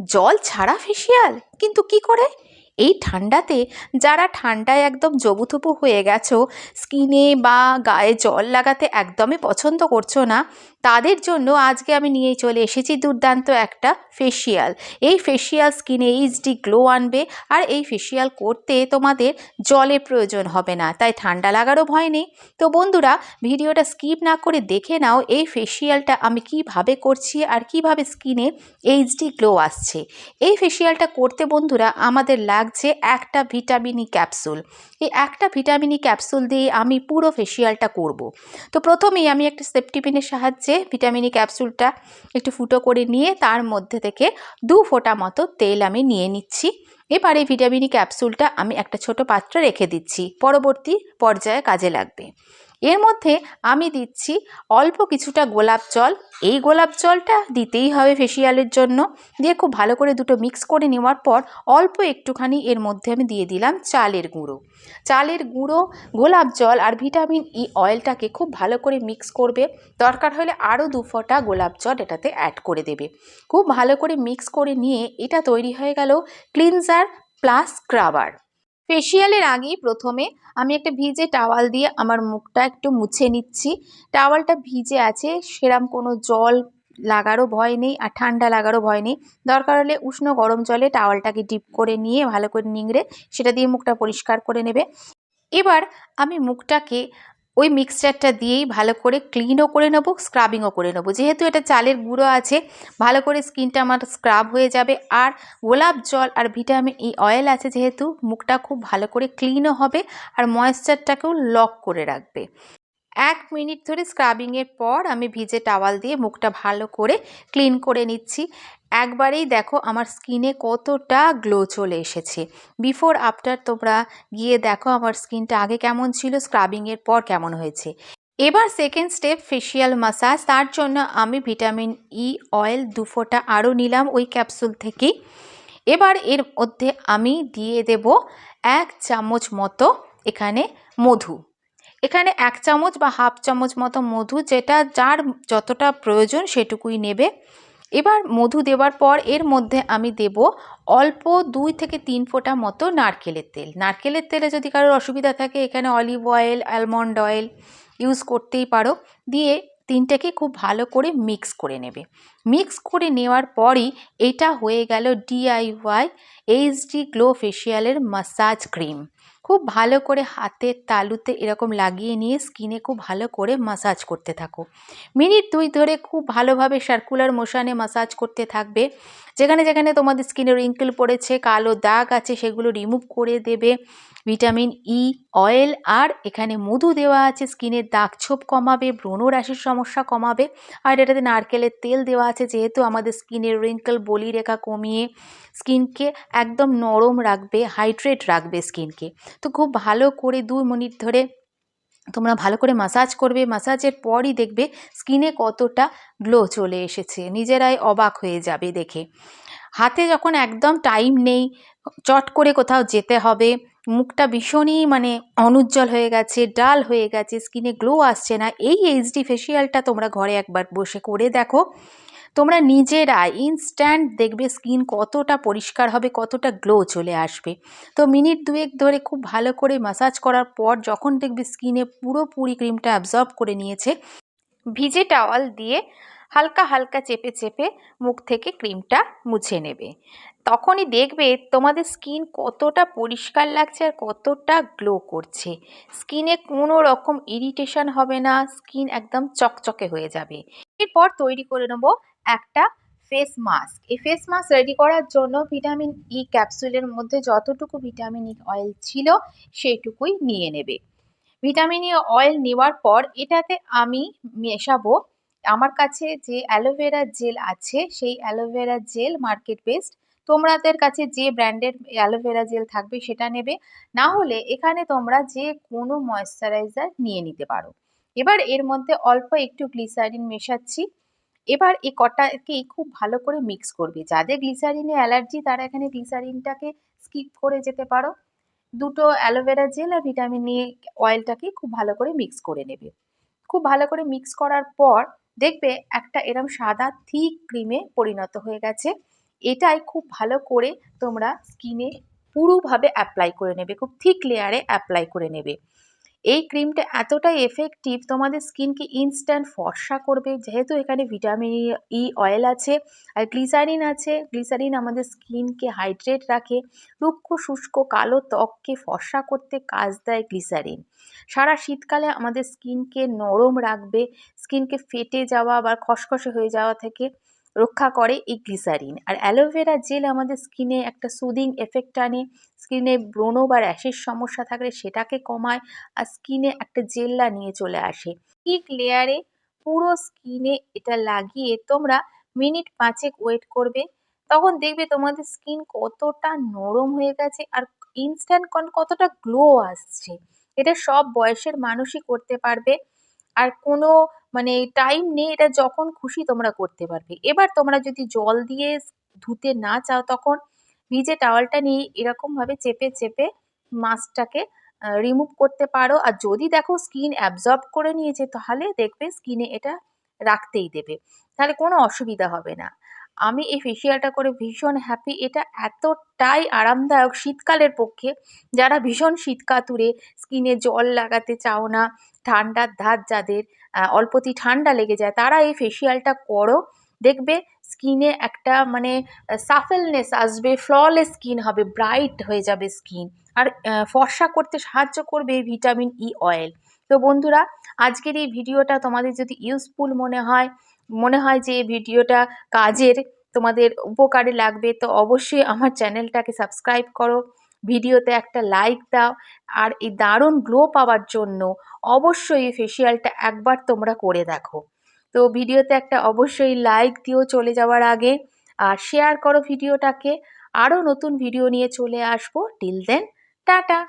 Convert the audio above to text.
জল ছাড়া ফেসিয়াল? কিন্তু কি করে? এই ঠান্ডাতে যারা ঠান্ডায় একদম জবুথবু হয়ে গেছো স্কিনে বা গায়ে জল লাগাতে একদমই পছন্দ করছ না, তাদের জন্য আজকে আমি নিয়ে চলে এসেছি দুর্দান্ত একটা ফেসিয়াল এই ফেসিয়াল স্কিনে এইচডি গ্লো আনবে আর এই ফেসিয়াল করতে তোমাদের জলের প্রয়োজন হবে না, তাই ঠান্ডা লাগারও ভয় নেই। তো বন্ধুরা, ভিডিওটা স্কিপ না করে দেখে নাও এই ফেসিয়ালটা আমি কীভাবে করছি আর কীভাবে স্কিনে এইচডি গ্লো আসছে। এই ফেসিয়ালটা করতে বন্ধুরা, আমাদের লাগছে একটা ভিটামিনি ক্যাপসুল। এই একটা ভিটামিনি ক্যাপসুল দিয়ে আমি পুরো ফেসিয়ালটা করব। তো প্রথমেই আমি একটা সেফটিপিনের সাহায্যে ভিটামিনি ক্যাপসুলটা একটু ফুটো করে নিয়ে তার মধ্যে থেকে দু ফোঁটা মতো তেল আমি নিয়ে নিচ্ছি। এবার এই ভিটামিনি ক্যাপসুলটা আমি একটা ছোট পাত্রে রেখে দিচ্ছি। পরবর্তী পর্যায়ে কাজে লাগবে। এর মধ্যে আমি দিচ্ছি অল্প কিছুটা গোলাপ জল। এই গোলাপ জলটা দিতেই হবে ফেসিয়ালের জন্য। দিয়ে খুব ভালো করে দুটো মিক্স করে নেওয়ার পর অল্প একটুখানি এর মধ্যে আমি দিয়ে দিলাম চালের গুঁড়ো। চালের গুঁড়ো, গোলাপ জল আর ভিটামিন ই অয়েলটাকে খুব ভালো করে মিক্স করবে। দরকার হলে আরও দু ফোঁটা গোলাপ জল এটাতে অ্যাড করে দেবে। খুব ভালো করে মিক্স করে নিয়ে এটা তৈরি হয়ে গেল ক্লিনজার প্লাস স্ক্রাবার ফেসিয়ালের আগেই প্রথমে আমি একটা ভিজে টাওয়াল দিয়ে আমার মুখটা একটু মুছে নিচ্ছি। টাওয়ালটা ভিজে আছে, সেরাম কোনো জল লাগারও ভয় নেই আর ঠান্ডা লাগারও ভয় নেই। দরকার হলে উষ্ণ গরম জলে টাওয়ালটাকে ডিপ করে নিয়ে ভালো করে নিংড়ে সেটা দিয়ে মুখটা পরিষ্কার করে নেবে। এবার আমি মুখটাকে ওই মিক্সচারটা দিয়েই ভালো করে ক্লিনও করে নেব স্ক্রাবিংও করে নেব। যেহেতু এটা চালের গুঁড়ো আছে, ভালো করে স্কিনটা আমার স্ক্রাব হয়ে যাবে। আর গোলাপ জল আর ভিটামিন ই অয়েল আছে যেহেতু, মুখটা খুব ভালো করে ক্লিনও হবে আর ময়েশ্চারটাকেও লক করে রাখবে। এক মিনিট ধরে স্ক্রাবিংয়ের পর আমি ভিজে টাওয়াল দিয়ে মুখটা ভালো করে ক্লিন করে নিচ্ছি। একবারেই দেখো আমার স্কিনে কতটা গ্লো চলে এসেছে। বিফোর আফটার তোমরা গিয়ে দেখো আমার স্কিনটা আগে কেমন ছিল স্ক্রাবিংয়ের পর কেমন হয়েছে। এবার সেকেন্ড স্টেপ ফেসিয়াল মাসাজ তার জন্য আমি ভিটামিন ই অয়েল দু ফোঁটা আরও নিলাম ওই ক্যাপসুল থেকেই। এবার এর মধ্যে আমি দিয়ে দেব এক চামচ মতো এখানে মধু। এখানে এক চামচ বা হাফ চামচ মতো মধু যেটা যার যতটা প্রয়োজন সেটুকুই নেবে। এবার মধু দেওয়ার পর এর মধ্যে আমি দেব অল্প দুই থেকে তিন ফোঁটা মতো নারকেলের তেল। নারকেলের তেলে যদি কারোর অসুবিধা থাকে, এখানে olive oil, almond oil use করতেই পারো। দিয়ে তিনটাকে খুব ভালো করে মিক্স করে নেবে। মিক্স করে নেওয়ার পরই এটা হয়ে গেল ডিআইওয়াই এইচডি গ্লো ফেসিয়ালের মাসাজ ক্রিম খুব ভালো করে হাতের তালুতে এরকম লাগিয়ে নিয়ে স্কিনে খুব ভালো করে মাসাজ করতে থাকো। মিনিট দুই ধরে খুব ভালোভাবে সার্কুলার মোশানে মাসাজ করতে থাকবে। যেখানে যেখানে তোমাদের স্কিনে রিঙ্কেল পড়েছে, কালো দাগ আছে, সেগুলো রিমুভ করে দেবে। ভিটামিন ই অয়েল আর এখানে মধু দেওয়া আছে স্কিনের দাগ ছোপ কমাবে, ব্রণ রাশির সমস্যা কমাবে, আর এটাতে নারকেলের তেল দেওয়া আছে যেহেতু আমাদের স্কিনের রিঙ্কেল বলি রেখা কমিয়ে স্কিনকে একদম নরম রাখবে হাইড্রেট রাখবে স্কিনকে তো খুব ভালো করে দু মিনিট ধরে তোমরা ভালো করে মাসাজ করবে মাসাজের পরই দেখবে স্কিনে কতটা গ্লো চলে এসেছে। নিজেরাই অবাক হয়ে যাবে দেখে। হাতে যখন একদম টাইম নেই, চট করে কোথাও যেতে হবে মুখটা ভীষণই মানে অনুজ্জ্বল হয়ে গেছে, ডাল হয়ে গেছে স্কিনে গ্লো আসছে না। এই এইচডি ফেসিয়ালটা তোমরা ঘরে একবার বসে করে দেখো। তোমরা নিজেরা ইনস্ট্যান্ট দেখবে স্কিন কতটা পরিষ্কার হবে, কতটা গ্লো চলে আসবে। তো মিনিট দুয়েক ধরে খুব ভালো করে মাসাজ করার পর যখন দেখবে স্কিনে পুরোপুরি ক্রিমটা অ্যাবজর্ব করে নিয়েছে, ভিজে টাওয়াল দিয়ে হালকা হালকা চেপে চেপে মুখ থেকে ক্রিমটা মুছে নেবে। তখনই দেখবে তোমাদের স্কিন কতটা পরিষ্কার লাগছে আর কতটা গ্লো করছে। স্কিনে কোনো রকম ইরিটেশন হবে না, স্কিন একদম চকচকে হয়ে যাবে। এরপর তৈরি করে নেব একটা ফেস মাস্ক এই ফেস মাস্ক রেডি করার জন্য ভিটামিন ই ক্যাপসুলের মধ্যে যতটুকু ভিটামিন ই অয়েল ছিল সেইটুকুই নিয়ে নেবে। ভিটামিন ই অয়েল নেওয়ার পর এটাতে আমি মেশাবো আমার কাছে যে অ্যালোভেরা জেল আছে, সেই অ্যালোভেরা জেল মার্কেট বেসড তোমাদের কাছে যে ব্র্যান্ডের অ্যালোভেরা জেল থাকবে সেটা নেবে। না হলে এখানে তোমরা যে কোনো ময়শ্চারাইজার নিয়ে নিতে পারো। এবার এর মধ্যে অল্প একটু গ্লিসারিন মেশাচ্ছি। এবার এই কটাকেই খুব ভালো করে মিক্স করবে। যাদের গ্লিসারিনে অ্যালার্জি তারা এখানে গ্লিসারিনটাকে স্কিপ করে যেতে পারো। দুটো অ্যালোভেরা জেল আর ভিটামিন ই অয়েলটাকে খুব ভালো করে মিক্স করে নেবে। খুব ভালো করে মিক্স করার পর দেখবে একটা এরম সাদা থিক ক্রিমে পরিণত হয়ে গেছে। এটাই খুব ভালো করে তোমরা স্কিনে পুরোভাবে অ্যাপ্লাই করে নেবে, খুব থিক লেয়ারে অ্যাপ্লাই করে নেবে। এই ক্রিমটা এতটাই এফেক্টিভ তোমাদের স্কিনকে ইনস্ট্যান্ট ফর্সা করবে। যেহেতু এখানে ভিটামিন ই অয়েল আছে আর গ্লিসারিন আছে গ্লিসারিন আমাদের স্কিনকে হাইড্রেট রাখে। রুক্ষ, শুষ্ক, কালো ত্বককে ফর্সা করতে কাজ দেয় গ্লিসারিন সারা শীতকালে আমাদের স্কিনকে নরম রাখবে স্কিনকে ফেটে যাওয়া বা খসখসে হয়ে যাওয়া থেকে। রক্ষা করে এই গ্লিসারিন। আর অ্যালোভেরা জেল আমাদের স্কিনে একটা সুদিং এফেক্ট আনে স্কিনে ব্রণ বা র্যাশের সমস্যা থাকলে সেটাকে কমায়, আর স্কিনে একটা জেল্লা নিয়ে চলে আসে। ঠিক লেয়ারে পুরো স্কিনে এটা লাগিয়ে তোমরা মিনিট পাঁচেক ওয়েট করবে, তখন দেখবে তোমাদের স্কিন কতটা নরম হয়ে গেছে, আর ইনস্ট্যান্ট কতটা গ্লো আসছে। এটা সব বয়সের মানুষই করতে পারবে। আর কোনো মানে টাইম নেই, এটা যখন খুশি তোমরা করতে পারবে। এবার তোমরা যদি জল দিয়ে ধুতে না চাও, তখন ভিজে টাওয়ালটা নিয়ে এরকমভাবে চেপে চেপে মাছটাকে রিমুভ করতে পারো। আর যদি দেখো স্কিন অ্যাবজর্ব করে নিয়েছে, তাহলে দেখবে স্কিনে এটা রাখতেই দেবে। তাহলে কোনো অসুবিধা হবে না। আমি এই ফেসিয়ালটা করে ভীষণ হ্যাপি এটা এতটাই আরামদায়ক শীতকালের পক্ষে। যারা ভীষণ শীতকাতুরে স্কিনে জল লাগাতে চাও না ঠান্ডার ধাত যাদের অল্পতি ঠান্ডা লেগে যায়, তারা এই ফেসিয়ালটা করো। দেখবে স্কিনে একটা মানে সাফেলনেস আসবে ফ্ললেস স্কিন হবে ব্রাইট হয়ে যাবে স্কিন আর ফর্সা করতে সাহায্য করবে এই ভিটামিন ই অয়েল তো বন্ধুরা, আজকের এই ভিডিওটা তোমাদের যদি ইউজফুল মনে হয় মনে হয় যে ভিডিওটা কাজের, তোমাদের উপকারে লাগবে, তো অবশ্যই আমার চ্যানেলটাকে সাবস্ক্রাইব করো, ভিডিওতে একটা লাইক দাও, আর এই দারুণ গ্লো পাওয়ার জন্য অবশ্যই এই ফেসিয়ালটা একবার তোমরা করে দেখো। তো ভিডিওতে একটা অবশ্যই লাইক দিও চলে যাওয়ার আগে, আর শেয়ার করো ভিডিওটাকে, আরও নতুন ভিডিও নিয়ে চলে আসব। Till then tata!